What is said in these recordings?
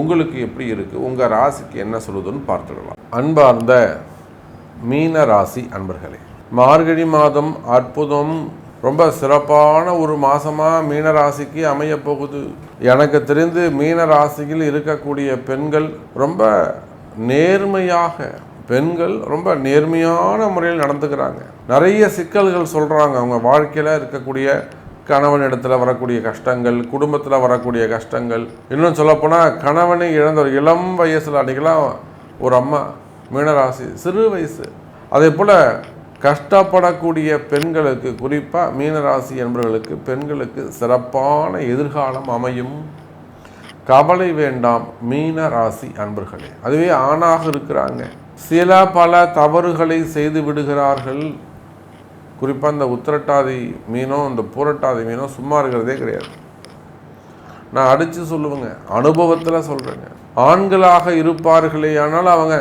உங்களுக்கு எப்படி இருக்குது உங்கள் ராசிக்கு என்ன சொல்லுதுன்னு பார்த்துடலாம். அன்பார்ந்த மீன ராசி அன்பர்களே மார்கழி மாதம் அற்புதம் ரொம்ப சிறப்பான ஒரு மாதமாக மீன ராசிக்கு அமைய போகுது. எனக்கு தெரிந்து மீன ராசியில் இருக்கக்கூடிய பெண்கள் ரொம்ப நேர்மையாக பெண்கள் ரொம்ப நேர்மையான முறையில் நடந்துக்கிறாங்க. நிறைய சிக்கல்கள் சொல்கிறாங்க அவங்க வாழ்க்கையில் இருக்கக்கூடிய கணவன் இடத்துல வரக்கூடிய கஷ்டங்கள் குடும்பத்தில் வரக்கூடிய கஷ்டங்கள். இன்னும் சொல்லப்போனால் கணவனை இழந்த ஒரு இளம் வயசில் அன்றைக்கெல்லாம் ஒரு அம்மா மீனராசி சிறு வயசு. அதே போல் கஷ்டப்படக்கூடிய பெண்களுக்கு குறிப்பாக மீனராசி என்பவர்களுக்கு பெண்களுக்கு சிறப்பான எதிர்காலம் அமையும். கவலை வேண்டாம் மீன ராசி அன்பர்களே. அதுவே ஆணாக இருக்கிறாங்க. சில பல தவறுகளை செய்து விடுகிறார்கள். குறிப்பாக இந்த உத்திரட்டாதி மீனும் இந்த பூரட்டாதி மீனும் சும்மா இருக்கிறதே கிடையாது. நான் அடித்து சொல்லுவேங்க. அனுபவத்தில் சொல்கிறேங்க ஆண்களாக இருப்பார்களே ஆனால் அவங்க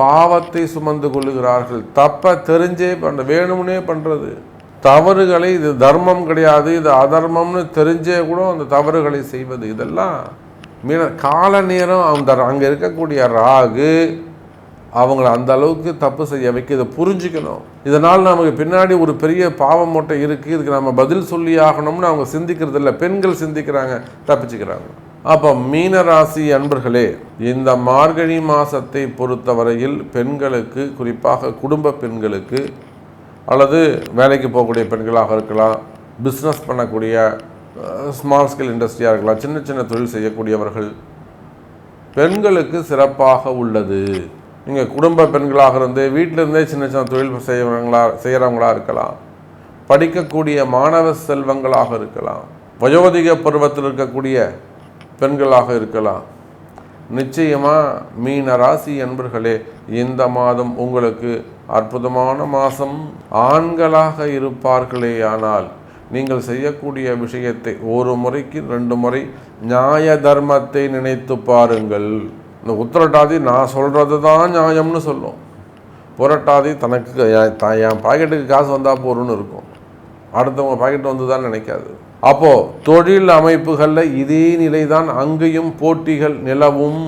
பாவத்தை சுமந்து கொள்ளுகிறார்கள். தப்பை தெரிஞ்சே பண்ண வேணும்னே பண்ணுறது தவறுகளை இது தர்மம் கிடையாது இது அதர்மம்னு தெரிஞ்சே கூட அந்த தவறுகளை செய்வது. இதெல்லாம் மீன கால நேரம் அந்த அங்கே இருக்கக்கூடிய ராகு அவங்கள அந்த அளவுக்கு தப்பு செய்ய வைக்க இதை புரிஞ்சுக்கணும். இதனால் நமக்கு பின்னாடி ஒரு பெரிய பாவம் மூட்டை இருக்குது இதுக்கு நம்ம பதில் சொல்லி ஆகணும்னு அவங்க சிந்திக்கிறது இல்லை. பெண்கள் சிந்திக்கிறாங்க தப்பிச்சுக்கிறாங்க. அப்போ மீனராசி அன்பர்களே இந்த மார்கழி மாதத்தை பொறுத்தவரையில் பெண்களுக்கு குறிப்பாக குடும்ப பெண்களுக்கு அல்லது வேலைக்கு போகக்கூடிய பெண்களாக இருக்கலாம் பிஸ்னஸ் பண்ணக்கூடிய ஸ்மால் ஸ்கேல் இண்டஸ்ட்ரியாக இருக்கலாம் சின்ன சின்ன தொழில் செய்யக்கூடியவர்கள் பெண்களுக்கு சிறப்பாக உள்ளது. நீங்கள் குடும்ப பெண்களாக இருந்து வீட்டிலிருந்தே சின்ன சின்ன தொழில் செய்கிறவங்களா செய்கிறவங்களா இருக்கலாம். படிக்கக்கூடிய மாணவ செல்வங்களாக இருக்கலாம். வயோதிக பருவத்தில் இருக்கக்கூடிய பெண்களாக இருக்கலாம். நிச்சயமாக மீன ராசி என்பர்களே இந்த மாதம் உங்களுக்கு அற்புதமான மாதம். ஆண்களாக இருப்பார்களே ஆனால் நீங்கள் செய்யக்கூடிய விஷயத்தை ஒரு முறைக்கு ரெண்டு முறை நியாய தர்மத்தை நினைத்து பாருங்கள். இந்த உத்திரட்டாதி நான் சொல்கிறது தான் நியாயம்னு சொல்லும். புரட்டாதி தனக்கு என் என் பாக்கெட்டுக்கு காசு வந்தால் போகிறோன்னு இருக்கும். அடுத்தவங்க பாக்கெட் வந்து தான் நினைக்காது. அப்போது தொழில் அமைப்புகளில் இதே நிலை தான் அங்கேயும் போட்டிகள் நிலவும்.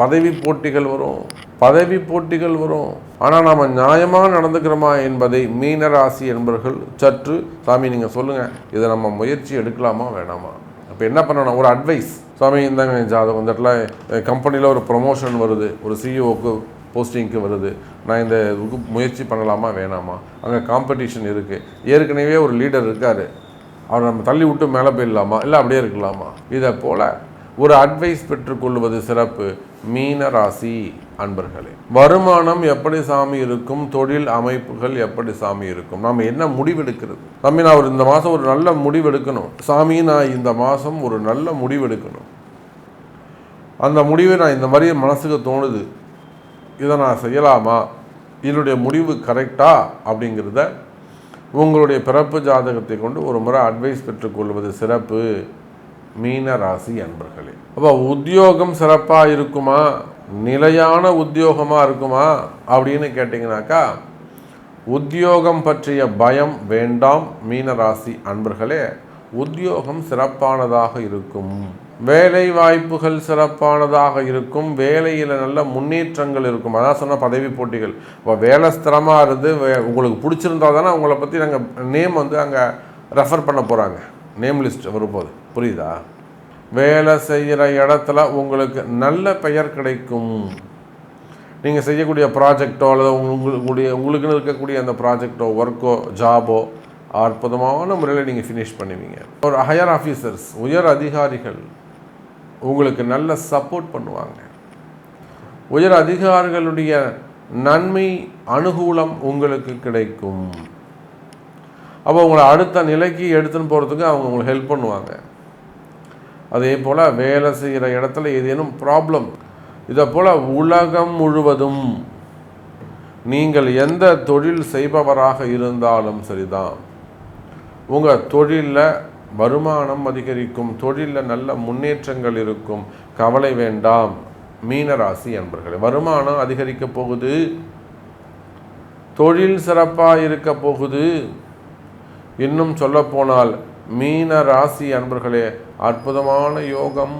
பதவி போட்டிகள் வரும். பதவி போட்டிகள் வரும். ஆனால் நாம் நியாயமாக நடந்துக்கிறோமா என்பதை மீனராசி என்பவர்கள் சற்று சாமி நீங்கள் சொல்லுங்கள் இதை நம்ம முயற்சி எடுக்கலாமா வேணாமா? அப்போ என்ன பண்ணணும்? ஒரு அட்வைஸ் சாமி இந்தாங்க ஜாதகம். இந்த இடத்துல கம்பெனியில் ஒரு ப்ரொமோஷன் வருது. ஒரு சிஇஓக்கு போஸ்டிங்க்கு வருது. நான் இந்த இதுக்கு முயற்சி பண்ணலாமா? வேணாமா? அங்கே காம்படிஷன் இருக்குது ஏற்கனவே ஒரு லீடர் இருக்கார். அவர் நம்ம தள்ளி விட்டு மேலே போயிடலாமா? இல்லை அப்படியே இருக்கலாமா? இதை போல் ஒரு அட்வைஸ் பெற்றுக்கொள்வது சிறப்பு. மீன ராசி அன்பர்களே வருமானம் எப்படி சாமி இருக்கும்? தொழில் அமைப்புகள் எப்படி சாமி இருக்கும்? நாம் என்ன முடிவெடுக்கிறது? சாமி நான் ஒரு இந்த மாதம் ஒரு நல்ல முடிவெடுக்கணும். சாமி நான் இந்த மாதம் ஒரு நல்ல முடிவெடுக்கணும். அந்த முடிவை நான் இந்த மாதிரி மனசுக்கு தோணுது. இதை நான் செய்யலாமா? இதனுடைய முடிவு கரெக்டா? அப்படிங்கிறத உங்களுடைய பிறப்பு ஜாதகத்தை கொண்டு ஒரு முறை அட்வைஸ் பெற்றுக்கொள்வது சிறப்பு. மீன ராசி அன்பர்களே. அப்போ உத்தியோகம் சிறப்பாக இருக்குமா? நிலையான உத்தியோகமாக இருக்குமா? அப்படின்னு கேட்டிங்கனாக்கா உத்தியோகம் பற்றிய பயம் வேண்டாம் மீனராசி அன்பர்களே. உத்தியோகம் சிறப்பானதாக இருக்கும். வேலை வாய்ப்புகள் சிறப்பானதாக இருக்கும். வேலையில் நல்ல முன்னேற்றங்கள் இருக்கும். அதான் சொன்ன பதவி போட்டிகள். இப்போ வேலை ஸ்திரமாக இருந்து வே- உங்களுக்கு பிடிச்சிருந்தா தானே உங்களை பற்றி நாங்கள் நேம் வந்து அங்கே ரெஃபர் பண்ண போகிறாங்க நேம் லிஸ்ட் வரும்போது புரியுதா? வேலை செய்கிற இடத்துல உங்களுக்கு நல்ல பெயர் கிடைக்கும். நீங்கள் செய்யக்கூடிய ப்ராஜெக்டோ அல்லது உங்களுடைய உங்களுக்குன்னு இருக்கக்கூடிய அந்த ப்ராஜெக்டோ ஒர்க்கோ ஜாபோ அற்புதமான முறையில் நீங்கள் ஃபினிஷ் பண்ணுவீங்க. ஒரு ஹையர் ஆஃபீஸர்ஸ் உயர் அதிகாரிகள் உங்களுக்கு நல்ல சப்போர்ட் பண்ணுவாங்க. உயர் அதிகாரிகளுடைய நன்மை அனுகூலம் உங்களுக்கு கிடைக்கும். அப்போ உங்களை அடுத்த நிலைக்கு எடுத்துன்னு போகிறதுக்கு அவங்க உங்களுக்கு ஹெல்ப் பண்ணுவாங்க. அதே போல் வேலை செய்கிற இடத்துல ஏதேனும் ப்ராப்ளம் இதை போல் உலகம் முழுவதும் நீங்கள் எந்த தொழில் செய்பவராக இருந்தாலும் சரிதான். உங்கள் தொழிலில் வருமானம் அதிகரிக்கும் தொழிலில் நல்ல முன்னேற்றங்கள் இருக்கும். கவலை வேண்டாம். மீனராசி என்பர்களே வருமானம் அதிகரிக்க போகுது. தொழில் சிறப்பாக இருக்க போகுது. இன்னும் சொல்லப்போனால் மீன ராசி அன்பர்களே அற்புதமான யோகம்.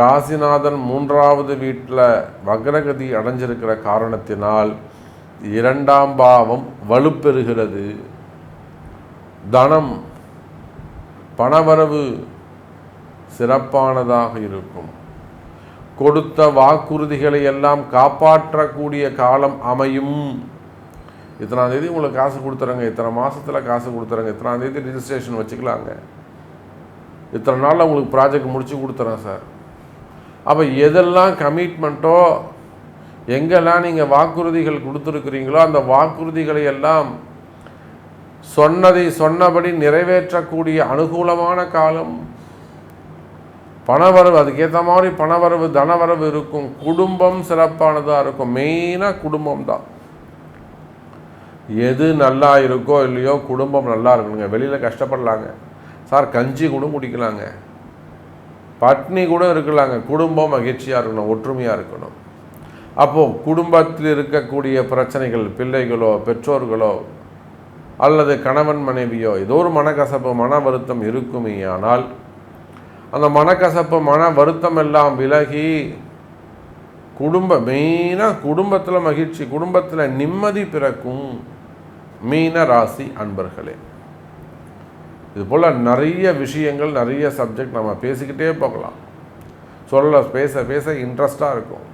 ராசிநாதன் மூன்றாவது வீட்டில் வக்ரகதி அடைஞ்சிருக்கிற காரணத்தினால் இரண்டாம் பாவம் வலுப்பெறுகிறது. தனம் பணவரவு சிறப்பானதாக இருக்கும். கொடுத்த வாக்குறுதிகளை எல்லாம் காப்பாற்றக்கூடிய காலம் அமையும். இத்தனாந்தேதி உங்களுக்கு காசு கொடுத்துறங்க. இத்தனை மாதத்தில் காசு கொடுத்துறங்க. இத்தனாந்தேதி ரிஜிஸ்ட்ரேஷன் வச்சுக்கலாங்க. இத்தனை நாளில் உங்களுக்கு ப்ராஜெக்ட் முடித்து கொடுத்துறேன் சார் அப்போ எதெல்லாம் கமிட்மெண்ட்டோ எங்கெல்லாம் நீங்கள் வாக்குறுதிகள் கொடுத்துருக்குறீங்களோ அந்த வாக்குறுதிகளை எல்லாம் சொன்னதை சொன்னபடி நிறைவேற்றக்கூடிய அனுகூலமான காலம் பணவரவு அதுக்கேற்ற மாதிரி பணவரவு தனவரவு இருக்கும். குடும்பம் சிறப்பானதாக இருக்கும். மெயினாக குடும்பம் தான் எது நல்லா இருக்கோ இல்லையோ குடும்பம் நல்லா இருக்கணுங்க. வெளியில் கஷ்டப்படலாங்க. சார் கஞ்சி கூட குடிக்கலாங்க. பட்னி கூட இருக்கலாங்க. குடும்பம் மகிழ்ச்சியாக இருக்கணும் ஒற்றுமையாக இருக்கணும். அப்போது குடும்பத்தில் இருக்கக்கூடிய பிரச்சனைகள் பிள்ளைகளோ பெற்றோர்களோ அல்லது கணவன் மனைவியோ ஏதோ ஒரு மனக்கசப்பு மன வருத்தம் இருக்குமே ஆனால் அந்த மனக்கசப்பு மன வருத்தம் எல்லாம் விலகி குடும்ப மெயினாக குடும்பத்தில் மகிழ்ச்சி குடும்பத்தில் நிம்மதி பிறக்கும். மீன ராசி அன்பர்களே. இது போல் நிறைய விஷயங்கள் நிறைய சப்ஜெக்ட் நம்ம பேசிக்கிட்டே போகலாம். சொல்ல பேச பேச இன்ட்ரெஸ்டாக இருக்கும்.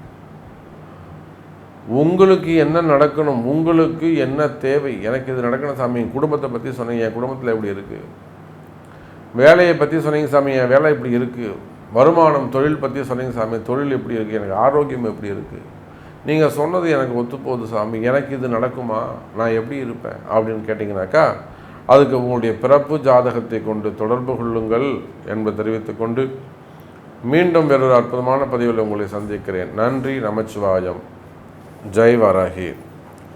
உங்களுக்கு என்ன நடக்கணும்? உங்களுக்கு என்ன தேவை? எனக்கு இது நடக்கணும் சாமி. என் குடும்பத்தை பற்றி சொன்னீங்க. என் குடும்பத்தில் எப்படி இருக்குது வேலையை பற்றி சொன்னீங்க சாமி. என் வேலை இப்படி இருக்குது வருமானம் தொழில் பற்றி சொன்னீங்க சாமி. தொழில் எப்படி இருக்குது எனக்கு ஆரோக்கியம் எப்படி இருக்குது நீங்கள் சொன்னது எனக்கு ஒத்துப்போகுது சாமி. எனக்கு இது நடக்குமா? நான் எப்படி இருப்பேன்? அப்படின்னு கேட்டிங்கனாக்கா அதுக்கு உங்களுடைய பிறப்பு ஜாதகத்தை கொண்டு தொடர்பு கொள்ளுங்கள் என்பதை தெரிவித்துக்கொண்டு மீண்டும் வேறொரு அற்புதமான பதிவில் உங்களை சந்திக்கிறேன். நன்றி நமச்சிவாயம். ஜெய் வராகி.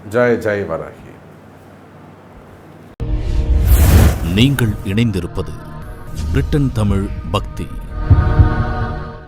ஜெய் ஜெய் வராகி. நீங்கள் இணைந்திருப்பது பிரிட்டன் தமிழ் பக்தி.